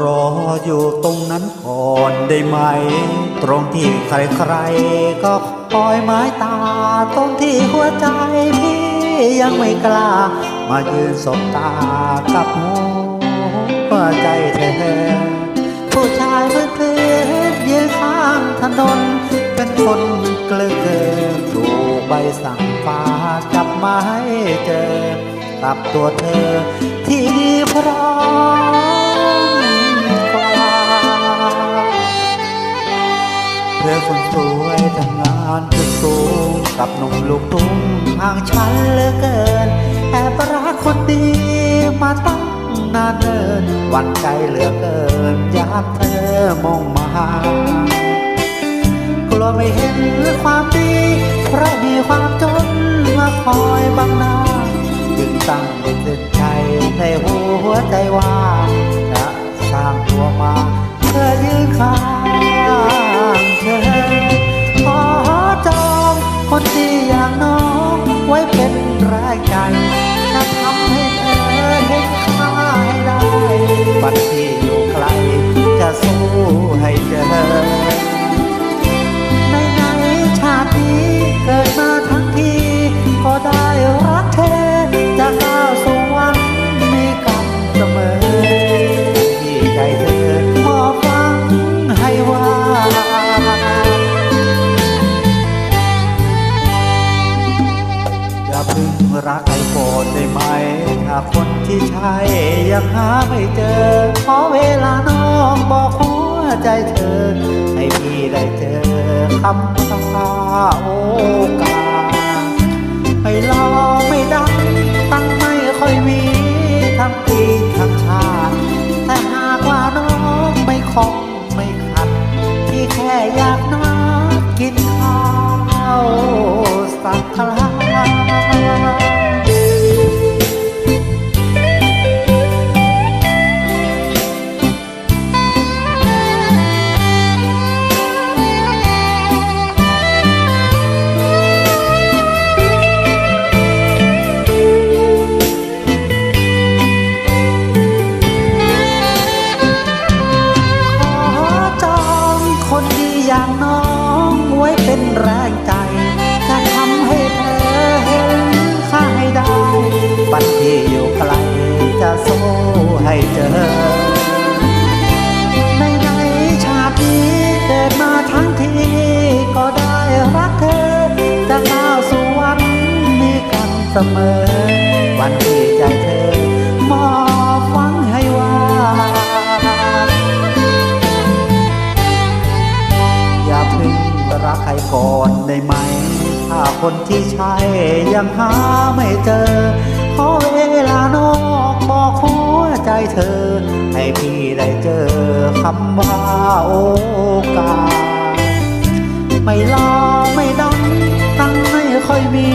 รออยู่ตรงนั้นก่อนได้ไหม ตรงที่ใครๆก็คอยหมายตา ตรงที่หัวใจพี่ยังไม่กล้า มายืนสบตากับหัวใจเธอ ผู้ชายเพื่อนเพื่อนยืนข้างถนน เป็นคนเกลือเกินถูกใบสั่งฟ้าจับมาให้เจอ กับตัวเธอที่ดีพร้อม เพื่อคนสวยทำงานจุดสูงกับหนุ่มลูกทุ่งห่างฉันเหลือเกิน แอบรักคนดีมาตั้งนานเนินวันใจเหลือเกินยามเธอมองมากลัวไม่เห็นความดีเพราะมีความจนมาคอยบังหน้าจึงตั้งเส้นใจในหัวใจว่าจะสร้างตัวมาเพื่อยืนขา อย่างน้องไว้เป็นแรงใจจะทำให้เธอเห็นค่าให้ได้บัดที่อยู่ไกลจะสู้ให้เจอในในชาตินี้เกิดมาทั้งทีก็ได้รักเธอจะก้า ที่ใช่ยังหาไม่เจอ ขอเวลาน้องบอกหัวใจเธอ ให้พี่ได้เจอคำว่าโอกาสไม่รอไม่ดัง น้องไว้เป็นแรงใจ จะทำให้เธอเห็นค่าให้ได้ปันที่อยู่ไกลจะสู้ให้เจอ ในในชาตินี้เกิดมาทั้งทีก็ได้รักเธอ จะก้าวสู่วันมีกันเสมอ วันที่ คนที่ใช่ยังหาไม่เจอ ขอเวลานอกบอกหัวใจเธอ ให้พี่ได้เจอคำว่าโอกาส ไม่รอไม่ดังตั้งไม่ค่อยมี